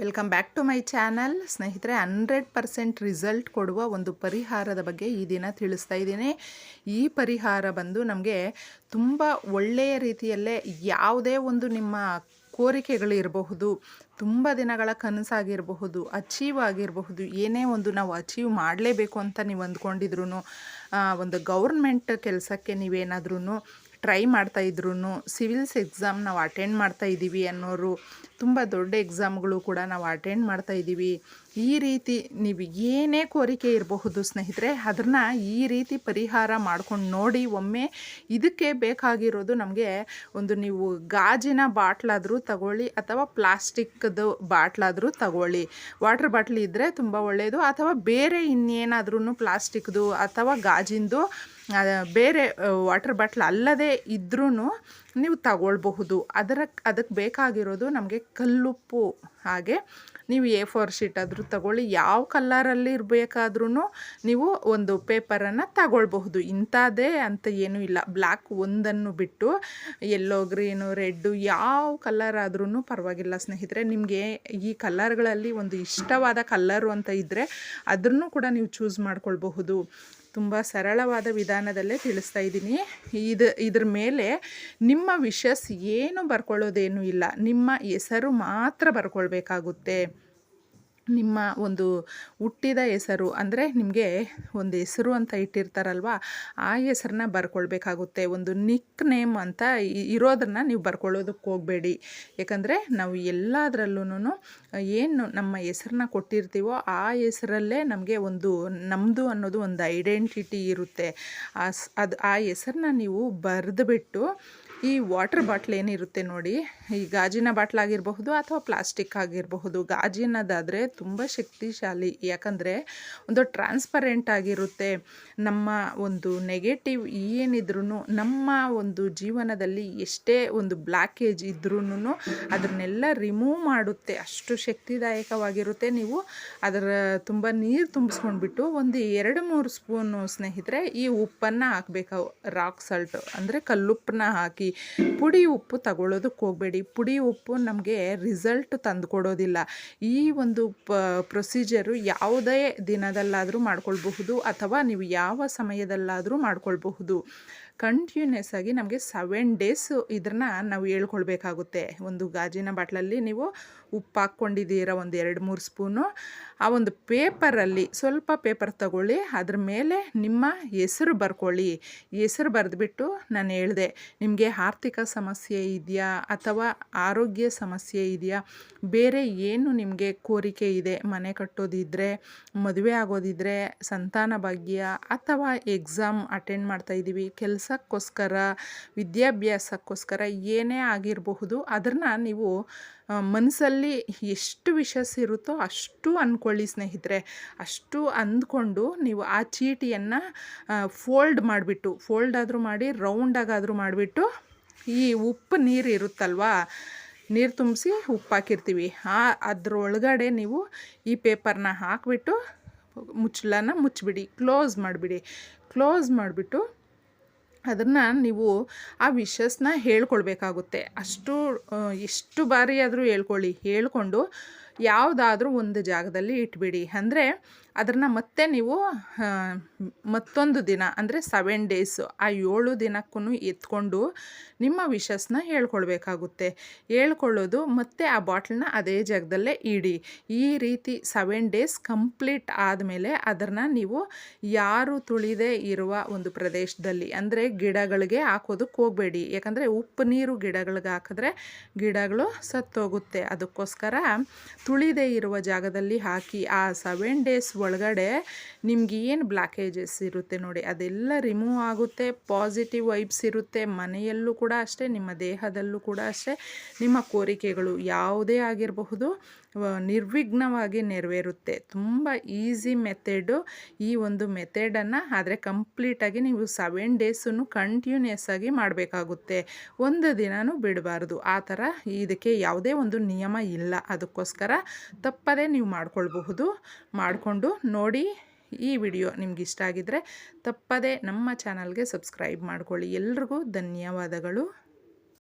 Welcome back to my channel ಸ್ನೇಹಿತರೆ hundred percent result ಕೊಡುವ ಒಂದು ಪರಿಹಾರದ ಬಗ್ಗೆ ಈ ದಿನ ತಿಳಿಸ್ತಾ ಇದ್ದೀನಿ. ಈ ಪರಿಹಾರ ಬಂದು ನಮಗೆ ತುಂಬ ಒಳ್ಳೆಯ ರೀತಿಯಲ್ಲೇ ಯಾವುದೇ ಒಂದು ನಿಮ್ಮ ಕೋರಿಕೆಗಳಿರಬಹುದು, ತುಂಬ ದಿನಗಳ ಕನಸಾಗಿರಬಹುದು ಅಚೀವ್ ಆಗಿರಬಹುದು, ಏನೇ ಒಂದು ನಾವು ಅಚೀವ್ ಮಾಡಲೇಬೇಕು ಅಂತ ನೀವು ಅಂದ್ಕೊಂಡಿದ್ರು ಒಂದು ಗೌರ್ಮೆಂಟ್ ಕೆಲಸಕ್ಕೆ ನೀವೇನಾದ್ರೂ ಟ್ರೈ ಮಾಡ್ತಾ ಸಿವಿಲ್ಸ್ ಎಕ್ಸಾಮ್ ನಾವು ಅಟೆಂಡ್ ಮಾಡ್ತಾ ಇದ್ದೀವಿ ಅನ್ನೋರು ತುಂಬ ದೊಡ್ಡ ಎಕ್ಸಾಮ್ಗಳು ಕೂಡ ನಾವು ಅಟೆಂಡ್ ಮಾಡ್ತಾ ಇದ್ದೀವಿ ಈ ರೀತಿ ನೀವು ಏನೇ ಕೋರಿಕೆ ಇರಬಹುದು ಸ್ನೇಹಿತರೆ ಅದನ್ನ ಈ ರೀತಿ ಪರಿಹಾರ ಮಾಡ್ಕೊಂಡು ನೋಡಿ ಒಮ್ಮೆ ಇದಕ್ಕೆ ಬೇಕಾಗಿರೋದು ನಮಗೆ ಒಂದು ನೀವು ಗಾಜಿನ ಬಾಟ್ಲಾದರೂ ತಗೊಳ್ಳಿ ಅಥವಾ ಪ್ಲಾಸ್ಟಿಕ್ದು ಬಾಟ್ಲಾದರೂ ತಗೊಳ್ಳಿ. ವಾಟರ್ ಬಾಟ್ಲಿ ಇದ್ದರೆ ತುಂಬ ಒಳ್ಳೆಯದು ಅಥವಾ ಬೇರೆ ಇನ್ನೇನಾದ್ರೂ ಪ್ಲಾಸ್ಟಿಕ್ದು ಅಥವಾ ಗಾಜಿಂದು ಬೇರೆ ವಾಟರ್ ಬಾಟ್ಲ್ ಅಲ್ಲದೆ ಇದ್ರೂ ನೀವು ತಗೊಳ್ಬಹುದು. ಅದರ, ಅದಕ್ಕೆ ಬೇಕಾಗಿರೋದು ನಮಗೆ ಕಲ್ಲುಪ್ಪು ಹಾಗೆ, ನೀವು ಎ ಫೋರ್ ಶೀಟ್ ಆದರೂ ತಗೊಳ್ಳಿ. ಯಾವ ಕಲ್ಲರಲ್ಲಿ ಇರಬೇಕಾದ್ರೂ ನೀವು ಒಂದು ಪೇಪರನ್ನು ತಗೊಳ್ಬಹುದು. ಇಂಥದ್ದೇ ಅಂತ ಏನೂ ಇಲ್ಲ. ಬ್ಲ್ಯಾಕ್ ಒಂದನ್ನು ಬಿಟ್ಟು ಎಲ್ಲೋ ಗ್ರೀನು, ರೆಡ್ಡು ಯಾವ ಕಲರ್ ಆದ್ರೂ ಪರವಾಗಿಲ್ಲ ಸ್ನೇಹಿತರೆ. ನಿಮಗೆ ಈ ಕಲರ್ಗಳಲ್ಲಿ ಒಂದು ಇಷ್ಟವಾದ ಕಲ್ಲರು ಅಂತ ಇದ್ದರೆ ಅದನ್ನು ಕೂಡ ನೀವು ಚೂಸ್ ಮಾಡ್ಕೊಳ್ಬಹುದು. ತುಂಬ ಸರಳವಾದ ವಿಧಾನದಲ್ಲೇ ತಿಳಿಸ್ತಾ ಇದ್ದೀನಿ. ಇದು, ಇದ್ರ ಮೇಲೆ ನಿಮ್ಮ ವಿಷಸ್ ಏನು ಬರ್ಕೊಳ್ಳೋದೇನೂ ಇಲ್ಲ. ನಿಮ್ಮ ಹೆಸರು ಮಾತ್ರ ಬರ್ಕೊಳ್ಬೇಕಾಗುತ್ತೆ. ನಿಮ್ಮ ಒಂದು ಹುಟ್ಟಿದ ಹೆಸರು ಅಂದರೆ ನಿಮಗೆ ಒಂದು ಹೆಸರು ಅಂತ ಇಟ್ಟಿರ್ತಾರಲ್ವ, ಆ ಹೆಸರನ್ನ ಬರ್ಕೊಳ್ಬೇಕಾಗುತ್ತೆ. ಒಂದು ನಿಕ್ ನೇಮ್ ಅಂತ ಇರೋದನ್ನು ನೀವು ಬರ್ಕೊಳ್ಳೋದಕ್ಕೆ ಹೋಗಬೇಡಿ. ಯಾಕಂದರೆ ನಾವು ಎಲ್ಲದರಲ್ಲೂ ಏನು ನಮ್ಮ ಹೆಸರನ್ನ ಕೊಟ್ಟಿರ್ತೀವೋ ಆ ಹೆಸರಲ್ಲೇ ನಮಗೆ ಒಂದು ನಮ್ಮದು ಅನ್ನೋದು ಒಂದು ಐಡೆಂಟಿಟಿ ಇರುತ್ತೆ. ಆ ಅದು, ಆ ಹೆಸರನ್ನ ನೀವು ಬರೆದುಬಿಟ್ಟು ಈ ವಾಟರ್ ಬಾಟ್ಲ್ ಏನಿರುತ್ತೆ ನೋಡಿ ಈ ಗಾಜಿನ ಬಾಟ್ಲಾಗಿರಬಹುದು ಅಥವಾ ಪ್ಲಾಸ್ಟಿಕ್ ಆಗಿರಬಹುದು, ಗಾಜಿನದಾದರೆ ತುಂಬ ಶಕ್ತಿಶಾಲಿ. ಯಾಕಂದರೆ ಒಂದು ಟ್ರಾನ್ಸ್ಪರೆಂಟ್ ಆಗಿರುತ್ತೆ. ನಮ್ಮ ಒಂದು ನೆಗೆಟಿವ್ ಏನಿದ್ರೂ ನಮ್ಮ ಒಂದು ಜೀವನದಲ್ಲಿ ಎಷ್ಟೇ ಒಂದು ಬ್ಲ್ಯಾಕೇಜ್ ಇದ್ರೂ ಅದನ್ನೆಲ್ಲ ರಿಮೂವ್ ಮಾಡುತ್ತೆ. ಅಷ್ಟು ಶಕ್ತಿದಾಯಕವಾಗಿರುತ್ತೆ. ನೀವು ಅದರ ತುಂಬ ನೀರು ತುಂಬಿಸ್ಕೊಂಡ್ಬಿಟ್ಟು ಒಂದು ಎರಡು ಮೂರು ಸ್ಪೂನು ಸ್ನೇಹಿತರೆ, ಈ ಉಪ್ಪನ್ನು ಹಾಕಬೇಕು. ರಾಕ್ ಸಾಲ್ಟು ಅಂದರೆ ಕಲ್ಲುಪ್ಪನ್ನ ಹಾಕಿ, ಪುಡಿ ಉಪ್ಪು ತಗೊಳ್ಳೋದಕ್ಕೆ ಹೋಗಬೇಡಿ. ಪುಡಿ, ಉಪ್ಪು ನಮಗೆ ರಿಸಲ್ಟ್ ತಂದು ಕೊಡೋದಿಲ್ಲ ಈ ಒಂದು ಪ ಪ್ರೊಸೀಜರು ಯಾವುದೇ ದಿನದಲ್ಲಾದರೂ ಮಾಡ್ಕೊಳ್ಬಹುದು ಅಥವಾ ನೀವು ಯಾವ ಸಮಯದಲ್ಲಾದರೂ ಮಾಡ್ಕೊಳ್ಬಹುದು. ಕಂಟಿನ್ಯೂಸ್ ಆಗಿ ನಮಗೆ ಸೆವೆನ್ ಡೇಸು ಇದನ್ನ ನಾವು ಹೇಳ್ಕೊಳ್ಬೇಕಾಗುತ್ತೆ. ಒಂದು ಗಾಜಿನ ಬಾಟ್ಲಲ್ಲಿ ನೀವು ಉಪ್ಪು ಹಾಕ್ಕೊಂಡಿದ್ದೀರ ಒಂದು ಎರಡು ಮೂರು ಸ್ಪೂನು. ಆ ಒಂದು ಪೇಪರಲ್ಲಿ ಸ್ವಲ್ಪ ಪೇಪರ್ ತಗೊಳ್ಳಿ, ಅದ್ರ ಮೇಲೆ ನಿಮ್ಮ ಹೆಸರು ಬರ್ಕೊಳ್ಳಿ. ಹೆಸರು ಬರೆದ್ಬಿಟ್ಟು ನಾನು ಹೇಳಿದೆ, ನಿಮಗೆ ಆರ್ಥಿಕ ಸಮಸ್ಯೆ ಇದೆಯಾ ಅಥವಾ ಆರೋಗ್ಯ ಸಮಸ್ಯೆ ಇದೆಯಾ? ಬೇರೆ ಏನು ನಿಮಗೆ ಕೋರಿಕೆ ಇದೆ? ಮನೆ ಕಟ್ಟೋದಿದ್ದರೆ ಮದುವೆ ಆಗೋದಿದ್ರೆ, ಸಂತಾನ ಭಾಗ್ಯ ಅಥವಾ ಎಕ್ಸಾಮ್ ಅಟೆಂಡ್ ಮಾಡ್ತಾ ಇದ್ದೀವಿ ಕೆಲಸಕ್ಕೋಸ್ಕರ ವಿದ್ಯಾಭ್ಯಾಸಕ್ಕೋಸ್ಕರ ಏನೇ ಆಗಿರಬಹುದು ಅದನ್ನು ನೀವು ಮನಸ್ಸಲ್ಲಿ ಎಷ್ಟು ವಿಷಸ್ ಇರುತ್ತೋ ಅಷ್ಟು ಅಂದ್ಕೊಳ್ಳಿ ಸ್ನೇಹಿತರೆ. ಅಷ್ಟು ಅಂದ್ಕೊಂಡು ನೀವು ಆ ಚೀಟಿಯನ್ನು ಫೋಲ್ಡ್ ಮಾಡಿಬಿಟ್ಟು, ಫೋಲ್ಡ್ ಆದರೂ ಮಾಡಿ ರೌಂಡಾಗಾದರೂ ಮಾಡಿಬಿಟ್ಟು, ಈ ಉಪ್ಪು ನೀರು ಇರುತ್ತಲ್ವಾ, ನೀರು ತುಂಬಿಸಿ ಉಪ್ಪು ಹಾಕಿರ್ತೀವಿ. ಆ, ಅದರೊಳಗಡೆ ನೀವು ಈ ಪೇಪರ್ನ ಹಾಕಿಬಿಟ್ಟು ಮುಚ್ಚಲನ್ನ ಮುಚ್ಚಿಬಿಡಿ, ಕ್ಲೋಸ್ ಮಾಡಿಬಿಡಿ. ಕ್ಲೋಸ್ ಮಾಡಿಬಿಟ್ಟು ಅದನ್ನು ನೀವು ಆ ವಿಷಸ್ನ ಹೇಳ್ಕೊಳ್ಬೇಕಾಗುತ್ತೆ. ಅಷ್ಟು ಎಷ್ಟು ಬಾರಿ ಆದರೂ ಹೇಳ್ಕೊಳ್ಳಿ. ಹೇಳ್ಕೊಂಡು ಯಾವುದಾದ್ರೂ ಒಂದು ಜಾಗದಲ್ಲಿ ಇಟ್ಬಿಡಿ. ಅಂದರೆ ಅದನ್ನು ಮತ್ತೆ ನೀವು ಮತ್ತೊಂದು ದಿನ, ಅಂದರೆ ಸೆವೆನ್ ಡೇಸು ಆ ಏಳು ದಿನಕ್ಕೂ ಎತ್ಕೊಂಡು ನಿಮ್ಮ ವಿಷಸ್ನ ಹೇಳ್ಕೊಳ್ಬೇಕಾಗುತ್ತೆ. ಹೇಳ್ಕೊಳ್ಳೋದು ಮತ್ತೆ ಆ ಬಾಟ್ಲನ್ನ ಅದೇ ಜಾಗದಲ್ಲೇ ಇಡಿ. ಈ ರೀತಿ ಸೆವೆನ್ ಡೇಸ್ ಕಂಪ್ಲೀಟ್ ಆದಮೇಲೆ ಅದನ್ನು ನೀವು ಯಾರು ತುಳಿದೇ ಇರುವ ಒಂದು ಪ್ರದೇಶದಲ್ಲಿ, ಅಂದರೆ ಗಿಡಗಳಿಗೆ ಹಾಕೋದಕ್ಕೆ ಹೋಗಬೇಡಿ. ಯಾಕಂದರೆ ಉಪ್ಪು ನೀರು ಗಿಡಗಳಿಗೆ ಹಾಕಿದ್ರೆ ಗಿಡಗಳು ಸತ್ತೋಗುತ್ತೆ. ಅದಕ್ಕೋಸ್ಕರ ತುಳಿದೇ ಇರುವ ಜಾಗದಲ್ಲಿ ಹಾಕಿ ಆ ಸೆವೆನ್ ಡೇಸ್ ಒಳಗಡೆ ನಿಮ್ಗೆ ಏನು ಬ್ಲಾಕೇಜಸ್ ಇರುತ್ತೆ ನೋಡಿ, ಅದೆಲ್ಲ ರಿಮೂವ್ ಆಗುತ್ತೆ ಪಾಸಿಟಿವ್ ವೈಬ್ಸ್ ಇರುತ್ತೆ, ಮನೆಯಲ್ಲೂ ಕೂಡ ಅಷ್ಟೇ, ನಿಮ್ಮ ದೇಹದಲ್ಲೂ ಕೂಡ ಅಷ್ಟೇ, ನಿಮ್ಮ ಕೋರಿಕೆಗಳು ಯಾವುದೇ ಆಗಿರಬಹುದು. ನಿರ್ವಿಘ್ನವಾಗಿ ನೆರವೇರುತ್ತೆ. ತುಂಬ ಈಸಿ ಮೆಥೆಡು ಈ ಒಂದು ಮೆಥೆಡನ್ನು, ಆದರೆ ಕಂಪ್ಲೀಟಾಗಿ ನೀವು ಸೆವೆನ್ ಡೇಸನ್ನು ಕಂಟಿನ್ಯೂಸ್ ಆಗಿ ಮಾಡಬೇಕಾಗುತ್ತೆ. ಒಂದು ದಿನವೂ ಬಿಡಬಾರ್ದು. ಆ ಥರ ಇದಕ್ಕೆ ಯಾವುದೇ ಒಂದು ನಿಯಮ ಇಲ್ಲ. ಅದಕ್ಕೋಸ್ಕರ ತಪ್ಪದೇ ನೀವು ಮಾಡ್ಕೊಳ್ಬಹುದು. ಮಾಡಿಕೊಂಡು ನೋಡಿ ಈ ವಿಡಿಯೋ ನಿಮ್ಗೆ ಇಷ್ಟ ಆಗಿದ್ದರೆ ತಪ್ಪದೇ ನಮ್ಮ ಚಾನಲ್ಗೆ ಸಬ್ಸ್ಕ್ರೈಬ್ ಮಾಡ್ಕೊಳ್ಳಿ. ಎಲ್ರಿಗೂ ಧನ್ಯವಾದಗಳು.